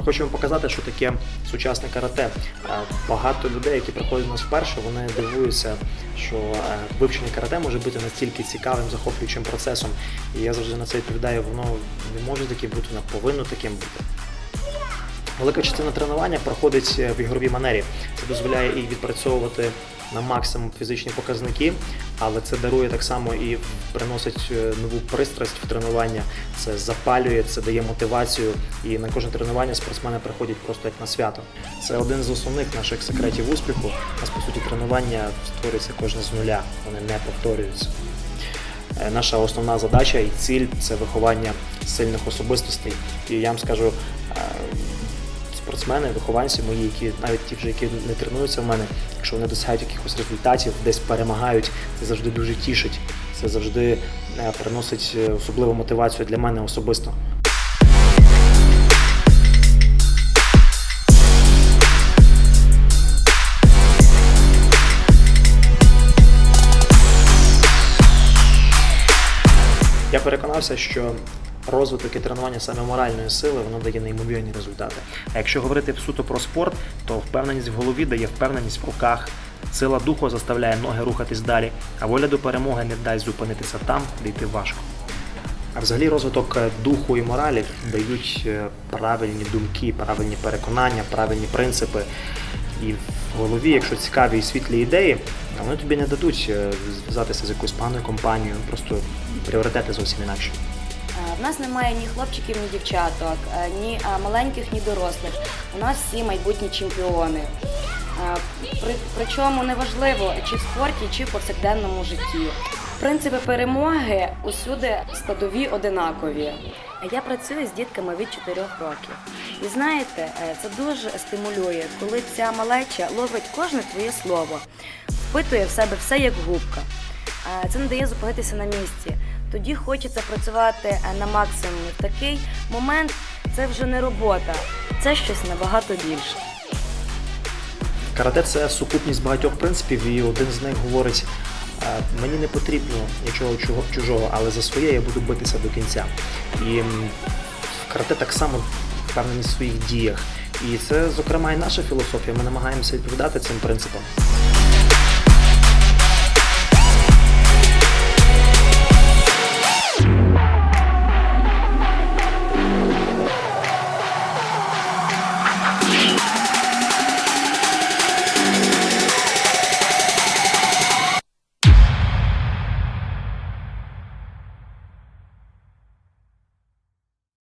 Ми хочемо показати, що таке сучасне карате. Е, Багато людей, які приходять до нас вперше, вони дивуються, що е, вивчення карате може бути настільки цікавим, захоплюючим процесом. І я завжди на це відповідаю, воно не може таким бути, воно повинно таким бути. Велика частина тренування проходить е, в ігровій манері. Це дозволяє і відпрацьовувати на максимум фізичні показники, але це дарує так само і приносить е, нову пристрасть в тренування. Це запалює, це дає мотивацію. І на кожне тренування спортсмени приходять просто як на свято. Це один з основних наших секретів успіху. Нас по суті тренування створюється кожне з нуля, вони не повторюються. Е, Наша основна задача і ціль це виховання сильних особистостей. І я вам скажу, спортсмени, вихованці мої, які навіть ті вже які не тренуються в мене, якщо вони досягають якихось результатів, десь перемагають, це завжди дуже тішить. Це завжди е, приносить е, особливу мотивацію для мене особисто. Я переконався, що розвиток і тренування саме моральної сили воно дає неймовірні результати. А якщо говорити суто про спорт, то впевненість в голові дає впевненість в руках. Сила духу заставляє ноги рухатись далі, а воля до перемоги не дасть зупинитися там, де йти важко. А взагалі розвиток е, духу і моралі дають е, правильні думки, правильні переконання, правильні принципи. І в голові, якщо цікаві і світлі ідеї, вони тобі не дадуть е, зв'язатися з якоюсь поганою компанією, просто пріоритети зовсім інакші. Е, В нас немає ні хлопчиків, ні дівчаток, е, ні е, маленьких, ні дорослих. У нас всі майбутні чемпіони. При, причому неважливо, чи в спорті, чи в повсякденному житті. Принципи перемоги усюди складові одинакові. Я працюю з дітками від 4 років. І знаєте, це дуже стимулює, коли ця малеча ловить кожне твоє слово, впитує в себе все як губка. Це не дає зупинитися на місці. Тоді хочеться працювати е, на максимумі. В такий момент це вже не робота, це щось набагато більше. Карате це сукупність багатьох принципів, і один з них говорить: е, мені не потрібно нічого чужого, але за своє я буду битися до кінця. І карате так само впевненість в своїх діях. І це, зокрема, і наша філософія. Ми намагаємося відповідати цим принципам.